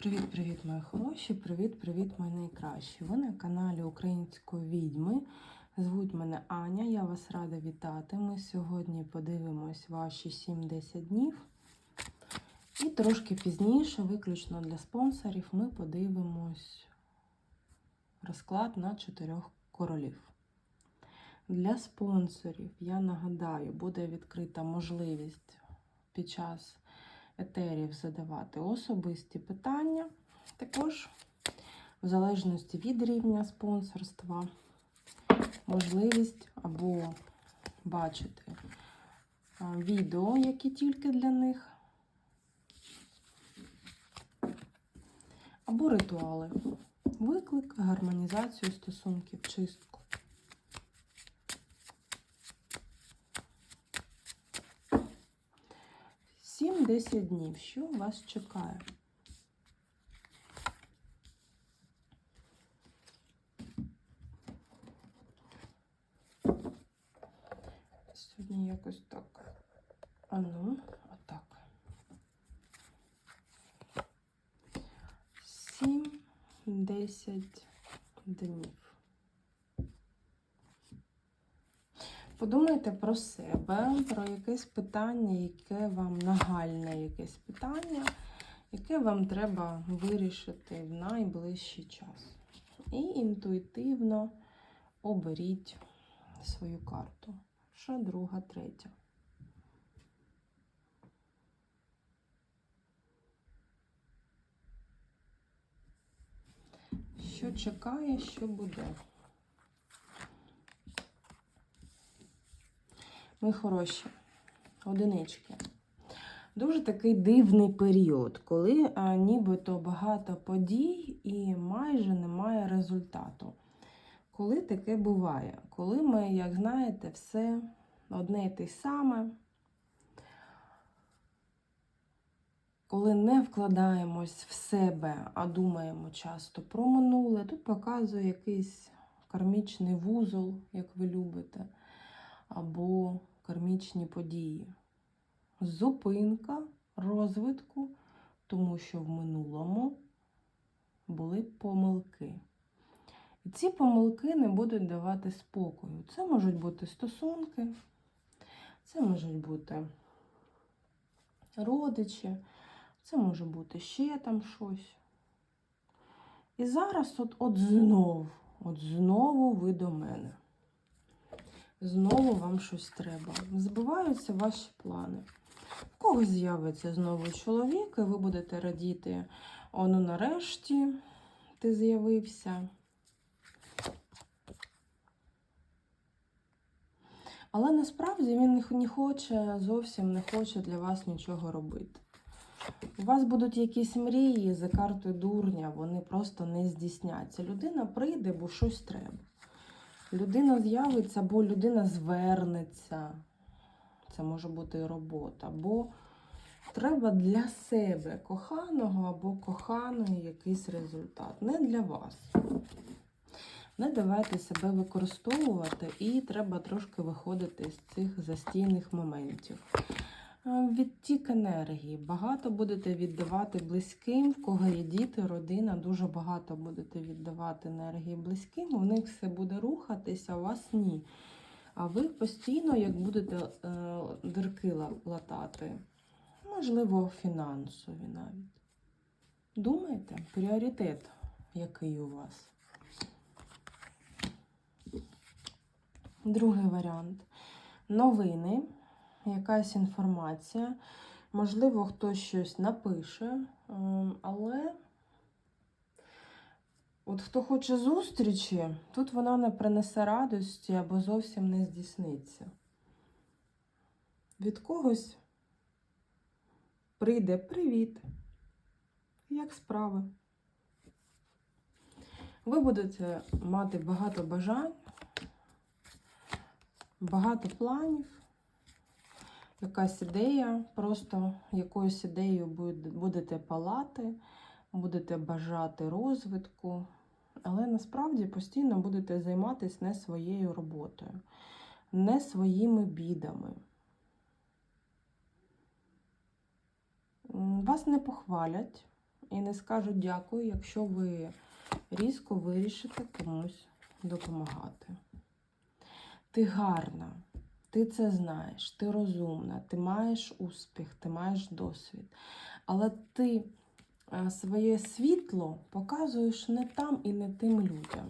Привіт-привіт, мої хороші! Привіт-привіт, мої найкращі! Ви на каналі Української відьми. Звуть мене Аня, я вас рада вітати. Ми сьогодні подивимось ваші 7-10 днів. І трошки пізніше, виключно для спонсорів, ми подивимось розклад на чотирьох королів. Для спонсорів, я нагадаю, буде відкрита можливість під час етерів задавати особисті питання. Також, в залежності від рівня спонсорства, можливість або бачити відео, які тільки для них, або ритуали. Виклик, гармонізацію стосунків, чистку. Сім-десять днів. Що вас чекає? Сьогодні якось так. А ну, отак. Сім-десять днів. Подумайте про себе, про якесь питання, яке вам нагальне якесь питання, яке вам треба вирішити в найближчий час. І інтуїтивно оберіть свою карту. Перша, друга, третя. Що чекає, що буде? Ми хороші, одинички. Дуже такий дивний період, коли а, нібито багато подій і майже немає результату. Коли таке буває? Коли ми, як знаєте, все одне і те саме, коли не вкладаємось в себе, а думаємо часто про минуле, тут показує якийсь кармічний вузол, як ви любите, або кармічні події. Зупинка розвитку, тому що в минулому були помилки. І ці помилки не будуть давати спокою. Це можуть бути стосунки, це можуть бути родичі, це може бути ще там щось. І зараз от, от знов, от знову ви до мене. Знову вам щось треба. Збиваються ваші плани. В когось з'явиться знову чоловік, і ви будете радіти, о, ну нарешті ти з'явився. Але насправді він не хоче, зовсім не хоче для вас нічого робити. У вас будуть якісь мрії за картою дурня, вони просто не здійсняться. Людина прийде, бо щось треба. Людина з'явиться, або людина звернеться. Це може бути і робота. Бо треба для себе коханого або коханої якийсь результат. Не для вас. Не давайте себе використовувати, і треба трошки виходити з цих застійних моментів. Відтік енергії. Багато будете віддавати близьким, в кого є діти, родина, дуже багато будете віддавати енергії близьким, у них все буде рухатися, у вас ні. А ви постійно, як будете е, дирки латати, можливо, фінансові навіть. Думайте, пріоритет, який у вас. Другий варіант. Новини якась інформація. Можливо, хтось щось напише, але от хто хоче зустрічі, тут вона не принесе радості або зовсім не здійсниться. Від когось прийде привіт. Як справи? Ви будете мати багато бажань, багато планів якась ідея, просто якоюсь ідеєю будете палати, будете бажати розвитку, але насправді постійно будете займатися не своєю роботою, не своїми бідами. Вас не похвалять, і не скажуть дякую, якщо ви різко вирішите комусь допомагати. Ти гарна, ти це знаєш, ти розумна, ти маєш успіх, ти маєш досвід. Але ти е, своє світло показуєш не там і не тим людям.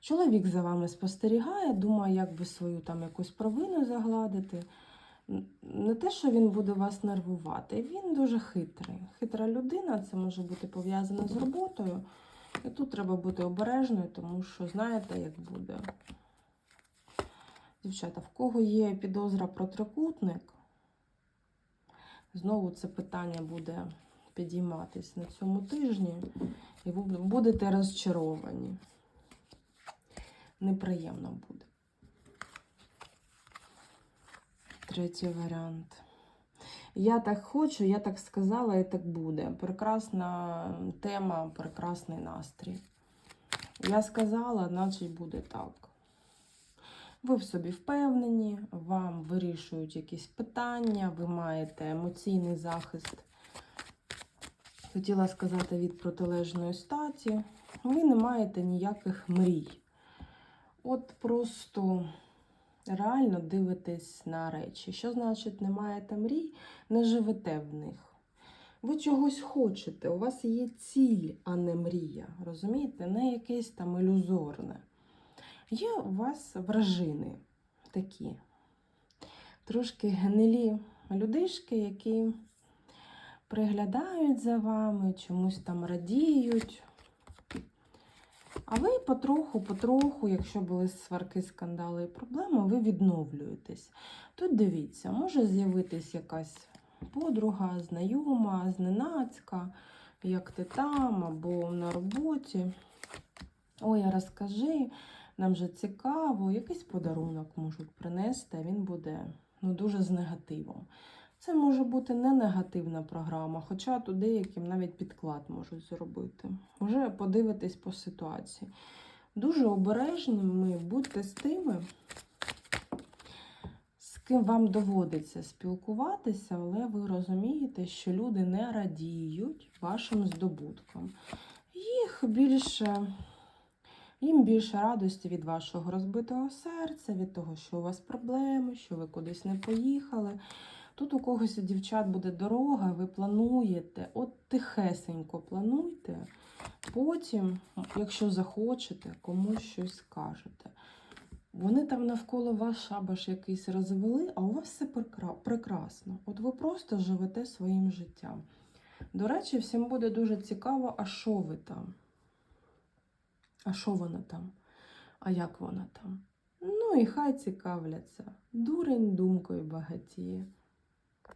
Чоловік за вами спостерігає, думає, як би свою там якусь провину загладити. Не те, що він буде вас нервувати, він дуже хитрий. Хитра людина, це може бути пов'язано з роботою. І тут треба бути обережною, тому що знаєте, як буде. Дівчата, в кого є підозра про трикутник, знову це питання буде підійматись на цьому тижні, і ви будете розчаровані. Неприємно буде. Третій варіант. Я так хочу, я так сказала, і так буде. Прекрасна тема, прекрасний настрій. Я сказала, значить буде так. Ви в собі впевнені, вам вирішують якісь питання, ви маєте емоційний захист. Хотіла сказати від протилежної статі. Ви не маєте ніяких мрій. От просто реально дивитесь на речі. Що значить не маєте мрій, не живете в них. Ви чогось хочете, у вас є ціль, а не мрія. Розумієте? Не якесь там ілюзорне. Є у вас вражини такі, трошки гнилі людишки, які приглядають за вами, чомусь там радіють. А ви потроху-потроху, якщо були сварки, скандали і проблеми, ви відновлюєтесь. Тут дивіться, може з'явитись якась подруга, знайома, зненацька, як ти там або на роботі. Ой, а розкажи, нам же цікаво, якийсь подарунок можуть принести, а він буде ну, дуже з негативом. Це може бути не негативна програма, хоча тут деяким навіть підклад можуть зробити. Вже подивитись по ситуації. Дуже обережними будьте з тими, з ким вам доводиться спілкуватися, але ви розумієте, що люди не радіють вашим здобуткам. Їх більше. Їм більше радості від вашого розбитого серця, від того, що у вас проблеми, що ви кудись не поїхали. Тут у когось у дівчат буде дорога, ви плануєте, от тихесенько плануйте. Потім, якщо захочете, комусь щось скажете. Вони там навколо вас шабаш якийсь розвели, а у вас все прекрасно. От ви просто живете своїм життям. До речі, всім буде дуже цікаво, а що ви там? А що вона там? А як вона там? Ну і хай цікавляться. Дурень думкою багатіє.